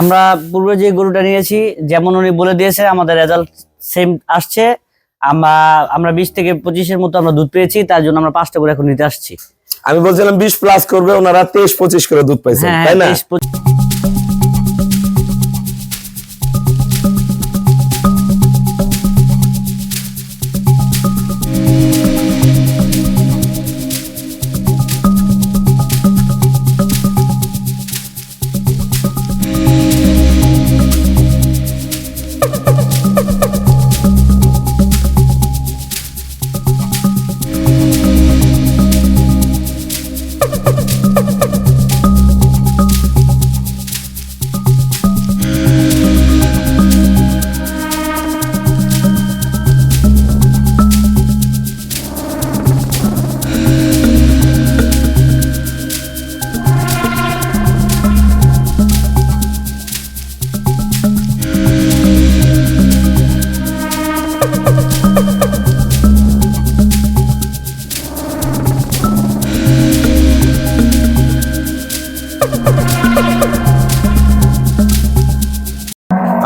আমরা পূর্বে যে গরুটা নিয়েছি যেমন উনি বলে দিয়েছে আমাদের রেজাল্ট সেম আসছে। আমরা আমরা বিশ থেকে পঁচিশের মতো আমরা দুধ পেয়েছি তার জন্য আমরা পাঁচটা করে এখন নিতে আসছি। আমি বলছিলাম বিশ প্লাস করবে ওনারা তেইশ পঁচিশ করে দুধ পাইছে হ্যাঁ তাই না?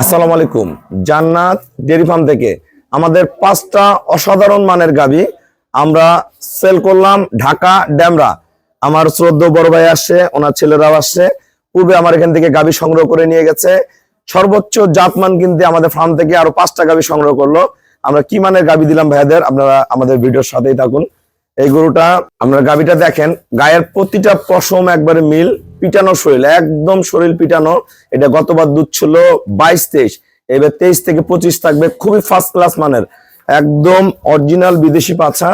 আসসালামু আলাইকুম। জান্নাত ডেয়ারি ফার্ম থেকে আমাদের পাঁচটা অসাধারণ মানের গাবি আমরা সেল করলাম ঢাকা ড্যামরা। আমার শ্রদ্ধ বড় ভাই আসছে, ওনার ছেলেরাও আসছে। পূর্বে আমার এখান থেকে গাবি সংগ্রহ করে নিয়ে গেছে। সর্বোচ্চ জাতমান কিনতে আমাদের ফার্ম থেকে আরও পাঁচটা গাবি সংগ্রহ করল। আমরা কি মানের গাবি দিলাম ভাইয়াদের, আপনারা আমাদের ভিডিওর সাথেই থাকুন। এই গরুটা, আপনারা গাবিটা দেখেন, গায়ের প্রতিটা পশম একবারে মিল, পিটানো শরীর, একদম শরীর পিটানো। এটা গতবার দুধ ছিল বাইশ তেইশ, এবার তেইশ থেকে পঁচিশ থাকবে, খুবই ফার্স্ট ক্লাস মানের। একদম অরিজিনাল বিদেশি পাছা,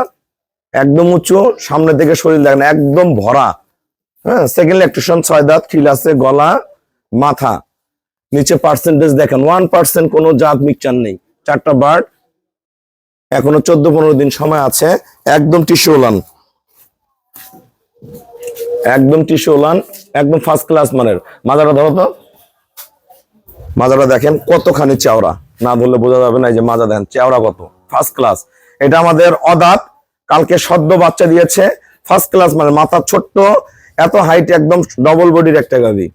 একদম উঁচু, সামনে থেকে শরীর দেখেন, একদম ভরা। হ্যাঁ সেকেন্ড ইলেকট্রিশন ছয় দাঁত, খিল আছে, গলা, মাথা। নিচে পার্সেন্টেজ দেখেন ওয়ান পার্সেন্ট কোনো জাত মিক্সচার নেই, চারটা বার্ড এখনও চোদ্দ পনেরো দিন সময় আছে। একদম টিস্যু ওলান। একদম টিস্যু ওলান, একদম ফার্স্ট ক্লাস মানের। মাজারা ধরো তো। মাজারা দেখেন কতখানি চেওড়া। না ধরলে বোঝা যাবে না যে মাজা দেখেন, চেওড়া কত। ফার্স্ট ক্লাস এটা আমাদের অদাত, কালকে সদ্য বাচ্চা দিয়েছে। ফার্স্ট ক্লাস মানে মাথা ছোট্ট, এত হাইট একদম ডবল বডির একটা গাভি।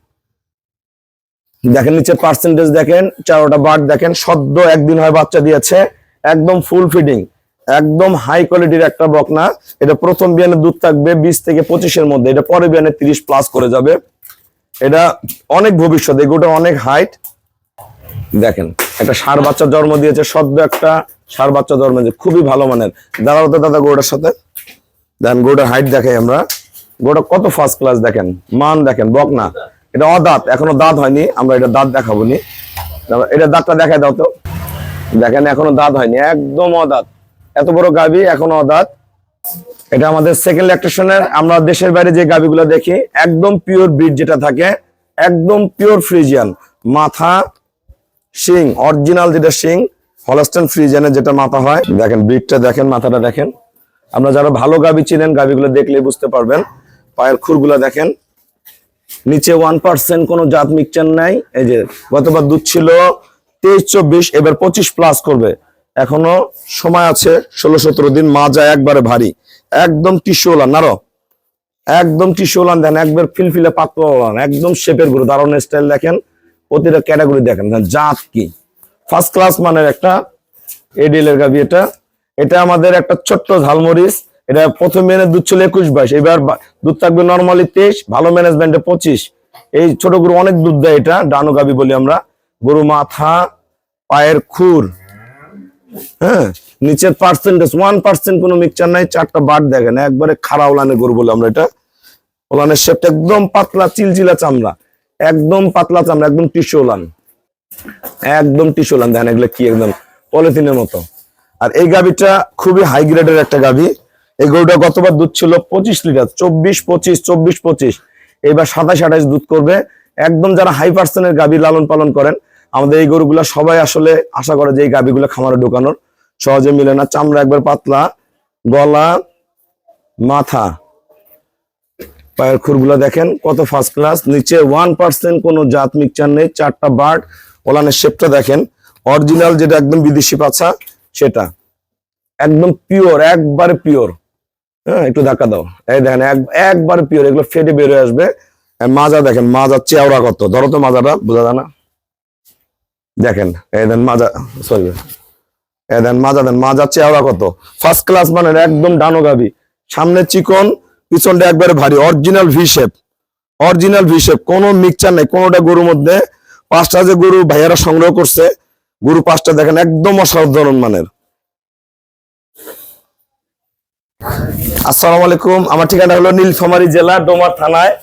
দেখেন নিচে পার্সেন্টেজ দেখেন চারোটা বার্ড দেখেন, সদ্য একদিন হয় বাচ্চা দিয়েছে। একদম ফুল ফিডিং একদম হাই কোয়ালিটির একটা বকনা। এটা প্রথম বিয়ানে দুধ থাকবে বিশ থেকে পঁচিশের মধ্যে, এটা পরে বিয়ানে তিরিশ প্লাস করে যাবে। এটা অনেক ভবিষ্যৎ এগুলো অনেক হাইট দেখেন, একটা সার বাচ্চা জন্ম দিয়েছে, সদ্য একটা সার বাচ্চা জন্ম দিয়েছে, খুবই ভালো মানের। দাঁড়াও তো দাদা গরুটার সাথে। দেখেন গরুটার হাইট দেখাই আমরা। গোটা কত ফার্স্ট ক্লাস দেখেন, মান দেখেন, বকনা। এটা অদাঁত, এখনও দাঁত হয়নি, আমরা এটা দাঁত দেখাবো নি। এটা দাঁতটা দেখাই দাও তো। দেখেন এখনও দাঁত হয়নি, একদম অদাঁত। এত বড় গাবি এখনও অদাঁত। এটা আমাদের সেকেন্ড ল্যাকটেশনের আমরা দেশের বাইরে যে গাবিগুলো দেখি, একদম পিওর ব্রিড যেটা থাকে, একদম পিওর ফ্রিজিয়ান মাথা, শিং অরিজিনাল যেটা শিং হলস্টন ফ্রিজিয়ানের যেটা মাথা হয়। দেখেন ব্রিডটা দেখেন, মাথাটা দেখেন। আমরা যারা ভালো গাবি চিনেন, গাবিগুলো দেখলে বুঝতে পারবেন। পায়ের খুরগুলো দেখেন। নিচে ওয়ান পার্সেন্ট কোনো জাত মিক্সচার নাই। এই যে, গতবার দুধ ছিল তেইশ, চব্বিশ, এবার পঁচিশ প্লাস করবে। এখনও সময় আছে ষোলো, সতেরো দিন, মাজা একবারে ভারী। একদম টিস্যু ওলান, নারো? একদম টিস্যু ওলান, দেন একবার ফিলফিলে পাতলা ওলান, একদম শেপেরগুলো দারুণ স্টাইল দেখেন। প্রতিটা ক্যাটাগরি দেখেন জাত কি। ফার্স্ট ক্লাস মানের একটা এডিএল এর গাবি এটা। এটা আমাদের একটা ছোট্ট ঝালমরিচ। এটা প্রথম মেনে দুধ ছিল একুশ বাইশ, এবার দুধ থাকবে নর্মালি তেইশ, ভালো ম্যানেজমেন্টে পঁচিশ। এই ছোট গরু অনেক দুধ দেয় এটা, ডানো গাবি বলি আমরা। গরু মাথা, পায়ের খুর হ্যাঁ? নিচের পার্সেন্টেজ ওয়ান পার্সেন্ট কোনো মিক্সচার নাই, চারটা বার দেখেন, একবারে খাড়া ওলানের গরু বলে আমরা এটা। ওলানের শেপটা একদম পাতলা, চিলচিলা চামড়া, একদম পাতলা চামড়া, একদম টিস্যু ওলান। একদম টিস্যু ওলান, দেখেন এগুলো কি একদম পলিথিনের মতো। আর এই গাবিটা খুবই হাই গ্রেডের একটা গাবি এই গরুটা গতবার দুধ ছিল পঁচিশ লিটার, চব্বিশ, পঁচিশ চব্বিশ, পঁচিশ। এবার সাতাশ, আঠাশ দুধ করবে। একদম যারা হাই পার্সেন্টের গাবি লালন পালন করেন আমাদের এই গরুগুলা সবাই আসলে আশা করে যে এই গাবিগুলো খামারে ঢোকানোর সহজে মিলে না। চামড়া একবার পাতলা, গলা, মাথা, পায়ের খুরগুলা দেখেন কত ফার্স্ট ক্লাস নিচে ওয়ান পার্সেন্ট কোনো জাত মিক্সচার নেই, চারটা বার্ড ওলানের শেপটা দেখেন। অরিজিনাল যেটা একদম বিদেশি পাছা, সেটা। একদম পিওর একবারে পিওর হ্যাঁ একটু ধাক্কা দাও। এই দেখেন, এক- একবারে পিওর এগুলো ফেটে বেরোয় আসবে। মাজা দেখেন মাজার চেওড়া কত। ধরো তো মাজাটা, বোঝা যায় না? দেখেন, এই দেন মাজা সরি এই দেন মাজা, দেন মাজার চেওড়া কত। ফার্স্ট ক্লাস মানে একদম ডানো সামনে চিকন, পিছনটা একবারে ভারী। Original V shape original V shape কোনো মিক্সচার নেই, কোনোটা গরুর মধ্যে। পাঁচটা যে গরু ভাইয়ারা সংগ্রহ করছে, গরু পাঁচটা দেখেন, একদম অসাধারণ মানের। আসসালামু আলাইকুম। আমার ঠিকানা হলো নীলফামারী জেলা ডোমার থানায়।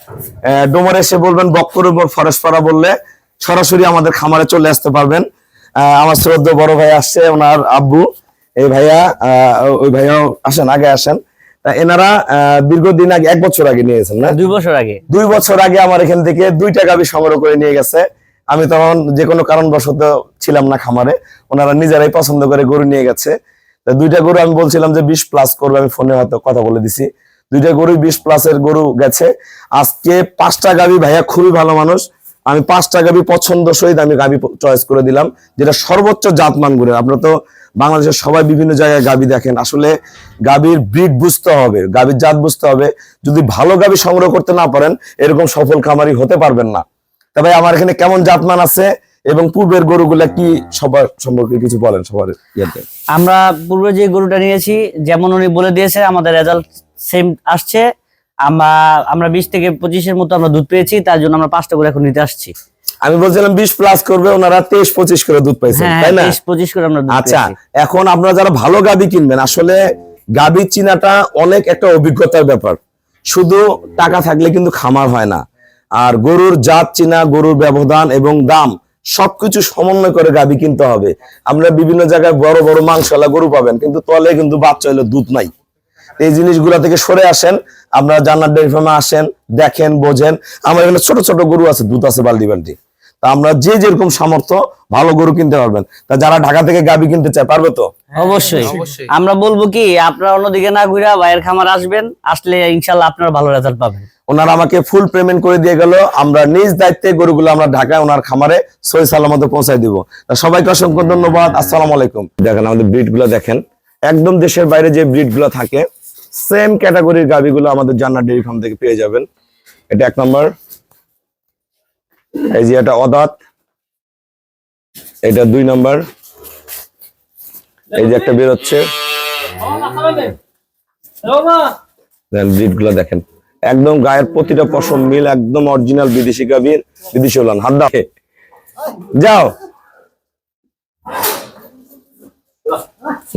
ডোমার এসে বলবেন বক্কর উপর ফরেস্টপাড়া বললে। সরাসরি আমাদের খামারে চলে আসতে পারবেন। আহ, আমার শ্রদ্ধ বড় ভাই আসছে ওনার আব্বু। এই ভাইয়া আহ, ওই ভাইয়াও আসেন আগে আসেন। এনারা দীর্ঘদিন আগে এক বছর আগে নিয়ে গেছেন না? দুই বছর আগে। দুই বছর আগে আমার এখান থেকে দুইটা গাভি সংগ্রহ করে নিয়ে গেছে। আমি তখন যে কোনো কারণবশত ছিলাম না খামারে ওনারা নিজেরাই পছন্দ করে গরু নিয়ে গেছে। দুইটা গরু আমি বলছিলাম যে বিশ প্লাস করবে আমি ফোনে হয়তো কথা বলে দিছি। দুইটা গরু বিশ প্লাসের গরু গেছে। আজকে পাঁচটা গাভি ভাইয়া খুবই ভালো মানুষ। আমি পাঁচটা গাভি পছন্দ সহিত আমি গাভি চয়েস করে দিলাম, যেটা সর্বোচ্চ জাতমান গুণের। আপনারা তো বাংলাদেশের সবাই বিভিন্ন জায়গায় গাভি দেখেন। আসলে গাভীর ব্রিড বুঝতে হবে গাভীর জাত বুঝতে হবে। যদি ভালো গাভী সংগ্রহ করতে না পারেন, এরকম সফল খামারি হতে পারবেন না। তবে আমার এখানে কেমন জাতমান আছে এবং পূর্বের গরুগুলা কি সবার সম্পর্কে কিছু বলেন সবার ইয়েতে? আমরা পূর্বে যে গরুটা নিয়েছি, যেমন উনি বলে দিয়েছে, আমাদের রেজাল্ট সেম আসছে। আমরা আমরা বিশ থেকে পঁচিশের মতো আমরা দুধ পেয়েছি তার জন্য আমরা পাঁচটা করে এখন নিতে আসছি। আমি বলছিলাম বিশ প্লাস করবে ওনারা তেইশ পঁচিশ করে দুধ পাইছেন হ্যাঁ তাই না? পঁচিশ করে আমরা আচ্ছা এখন আপনারা যারা ভালো গাবি কিনবেন আসলে গাবি চিনাটা অনেক একটা অভিজ্ঞতার ব্যাপার। শুধু টাকা থাকলে কিন্তু খামার হয় না। আর গরুর জাত চিনা গরুর ব্যবধান এবং দাম সবকিছু সমন্বয় করে গাবি কিনতে হবে। আমরা বিভিন্ন জায়গায় বড় বড় মাংসওয়ালা গরু পাবেন কিন্তু তলে কিন্তু বাচ্চা হলে দুধ নাই। এই জিনিসগুলা থেকে সরে আসেন আপনারা জান্নার ডেয়ারি ফার্মে আসেন দেখেন বোঝেন। আমার এখানে ছোট ছোট গরু আছে দুধ আছে বালতি বালতি। তা আমরা যে যেরকম সামর্থ্য ভালো গরু কিনতে পারবেন। তা যারা ঢাকা থেকে গাবি কিনতে চায় পারবে তো? অবশ্যই। আমরা বলব কি আপনারা অন্যদিকে না ঘুরে ভাইয়ের খামার আসবেন আসলে ইনশাল্লাহ আপনারা ভালো রেজাল্ট পাবেন। ওনারা আমাকে ফুল পেমেন্ট করে দিয়ে গেল আমরা নিজ দায়িত্বে গরুগুলো আমরা ঢাকায় ওনার খামারে সই সালামতে পৌঁছাই দিব। তা সবাইকে অসংখ্য ধন্যবাদ আসসালামু আলাইকুম। দেখেন আমাদের ব্রিডগুলো দেখেন একদম দেশের বাইরে যে ব্রিডগুলো থাকে সেম ক্যাটাগরির গাবিগুলো আমাদের জান্নার ডেয়ারি ফার্ম থেকে পেয়ে যাবেন। এটা এক নম্বর। এই যে এটা অদাত। এটা দুই নম্বর। এই যে একটা ব্রিডগুলো দেখেন। একদম গায়ের প্রতিটা পশম মিল, একদম অরিজিনাল বিদেশি গাভীর, বিদেশি উলান হাত যাও।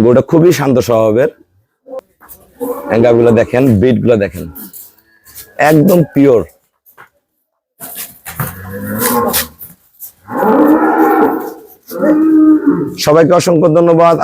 গোটা খুবই শান্ত স্বভাবের। গুলো দেখেন বিটগুলো দেখেন। একদম পিওর সবাইকে অসংখ্য ধন্যবাদ।